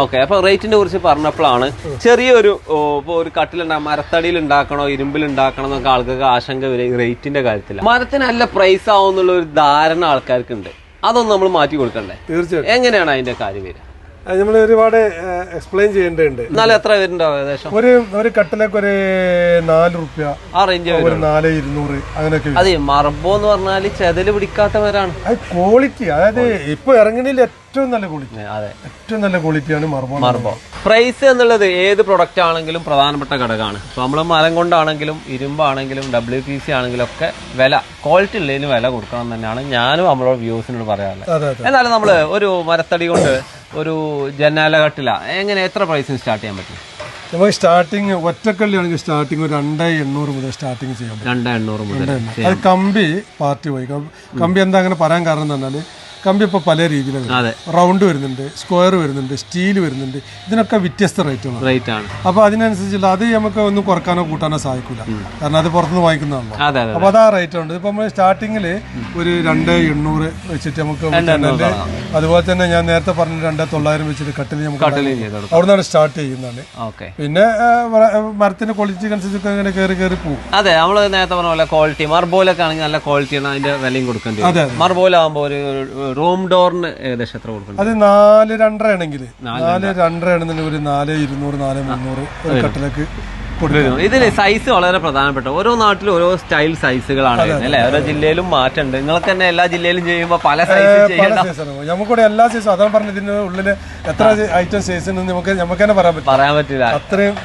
Okay അപ്പൊ റേറ്റിനെ കുറിച്ച് പറഞ്ഞപ്പോഴാണ് ചെറിയൊരു ഒരു കട്ടിലുണ്ടാ മരത്തടിയിൽ ഉണ്ടാക്കണോ ഇരുമ്പിൽ ഉണ്ടാക്കണോ എന്നൊക്കെ ആൾക്കാർക്ക് ആശങ്ക വരും റേറ്റിന്റെ കാര്യത്തിൽ മരത്തിന് നല്ല പ്രൈസ് ആവുന്നുള്ള ഒരു ധാരണ ആൾക്കാർക്ക് ഉണ്ട് അതൊന്നും നമ്മൾ മാറ്റി കൊടുക്കണ്ടേ? തീർച്ചയായിട്ടും. എങ്ങനെയാണ് അതിന്റെ കാര്യം വരിക? നമ്മൾ ഒരുപാട് എക്സ്പ്ലെയിൻ ചെയ്യേണ്ടതുണ്ട്. എന്നാലും എത്ര ഏകദേശം? ഒരു ഒരു കട്ടിലൊക്കെ ഒരു നാല് റുപ്യ ആ റേഞ്ച് ഒരു നാല് ഇരുന്നൂറ് അങ്ങനെയൊക്കെ അതെ മറബോ എന്ന് പറഞ്ഞാൽ ചെതൽ പിടിക്കാത്തവരാണ്. അത് ക്വാളിറ്റി അതായത് ഇപ്പൊ ഇറങ്ങുന്നതിൽ ഏറ്റവും നല്ല ക്വാളിറ്റി അതെ. ഏറ്റവും നല്ല ക്വാളിറ്റിയാണ് മർബോ മർബോ. പ്രൈസ് എന്നുള്ളത് ഏത് പ്രൊഡക്റ്റ് ആണെങ്കിലും പ്രധാനപ്പെട്ട ഘടകമാണ്. ഇപ്പോൾ നമ്മൾ മരം കൊണ്ടാണെങ്കിലും ഇരുമ്പാണെങ്കിലും ഡബ്ല്യു പി സി ആണെങ്കിലും ഒക്കെ വില ക്വാളിറ്റി ഉള്ളതിന് വില കൊടുക്കണം തന്നെയാണ് ഞാനും നമ്മളോട് വ്യൂസിനോട് പറയാറുള്ളത്. എന്നാലും നമ്മൾ ഒരു മരത്തടി കൊണ്ട് ഒരു ജനാല കട്ടില എങ്ങനെ എത്ര പ്രൈസിന് സ്റ്റാർട്ട് ചെയ്യാൻ പറ്റും? നമുക്ക് സ്റ്റാർട്ടിങ് ഒറ്റക്കള്ളി ആണെങ്കിൽ സ്റ്റാർട്ടിങ് ഒരു രണ്ടേ എണ്ണൂറ് മുതൽ സ്റ്റാർട്ടിങ് ചെയ്യാൻ പറ്റും. രണ്ട് എണ്ണൂറ് മുതൽ. അത് കമ്പി പാർട്ടി പോയി. കമ്പി എന്താ അങ്ങനെ പറയാൻ കാരണം എന്ന് പറഞ്ഞാൽ കമ്പി ഇപ്പോൾ പല രീതിയിലാണ് റൗണ്ട് വരുന്നുണ്ട് സ്ക്വയർ വരുന്നുണ്ട് സ്റ്റീൽ വരുന്നുണ്ട്. ഇതിനൊക്കെ വ്യത്യസ്ത റേറ്റുകളാണ് റേറ്റ് ആണ്. അപ്പോൾ അതിനനുസരിച്ചുള്ള അത് നമുക്ക് ഒന്നും കുറക്കാനോ കൂട്ടാനോ സാധിക്കില്ല കാരണം അത് പുറത്തുനിന്ന് വാങ്ങിക്കുന്നതാണല്ലോ. അപ്പൊ അതെ. അതാ റേറ്റ് ഉണ്ട്. ഇപ്പം നമ്മൾ സ്റ്റാർട്ടിങ്ങിൽ ഒരു രണ്ട് എണ്ണൂറ് വെച്ചിട്ട് നമുക്ക് അതുപോലെ തന്നെ ഞാൻ നേരത്തെ പറഞ്ഞ രണ്ട് തൊള്ളായിരം വെച്ചിട്ട് കട്ടിൽ നമുക്ക് അവിടെ നിന്നാണ് സ്റ്റാർട്ട് ചെയ്യുന്നതാണ്. പിന്നെ ആ, മര- മരത്തിന്റെ ക്വാളിറ്റി അനുസരിച്ച് ഇങ്ങനെ കയറി കയറി പോകും അതെ നമ്മൾ നേരത്തെ പറഞ്ഞ പോലെ ക്വാളിറ്റി മർബോലൊക്കെ ആണെങ്കിൽ നല്ല ക്വാളിറ്റിയാണ് അതിന്റെ വിലയും കൊടുക്കേണ്ടി അതെ, മർബോലാകുമ്പോൾ ഒരു റൂം ഡോറിന് ഏകദേശം എത്ര കൊടുക്കണം അത് നാല് രണ്ടര ആണെങ്കിൽ നാല് രണ്ടര. ആണെന്നുണ്ടെങ്കിൽ ഒരു നാല് ഇരുന്നൂറ് നാല് മുന്നൂറ് കട്ടിലേക്ക് ഇതിൽ സൈസ് വളരെ പ്രധാനപ്പെട്ട ഓരോ നാട്ടിലും ഓരോ സ്റ്റൈൽ സൈസുകളാണ് അല്ലെ? ഓരോ ജില്ലയിലും മാറ്റമുണ്ട്. നിങ്ങൾക്ക് തന്നെ എല്ലാ ജില്ലയിലും ചെയ്യുമ്പോൾ പല സൈസ് ചെയ്യണം നമുക്കിവിടെ എല്ലാ സൈസും അതാണ് പറഞ്ഞ ഇതിന്റെ ഉള്ളിൽ എത്ര ഐറ്റം സൈസ് നമുക്ക് നമുക്ക് തന്നെ പറയാൻ പറ്റില്ല പറയാൻ പറ്റില്ല. അത്രയും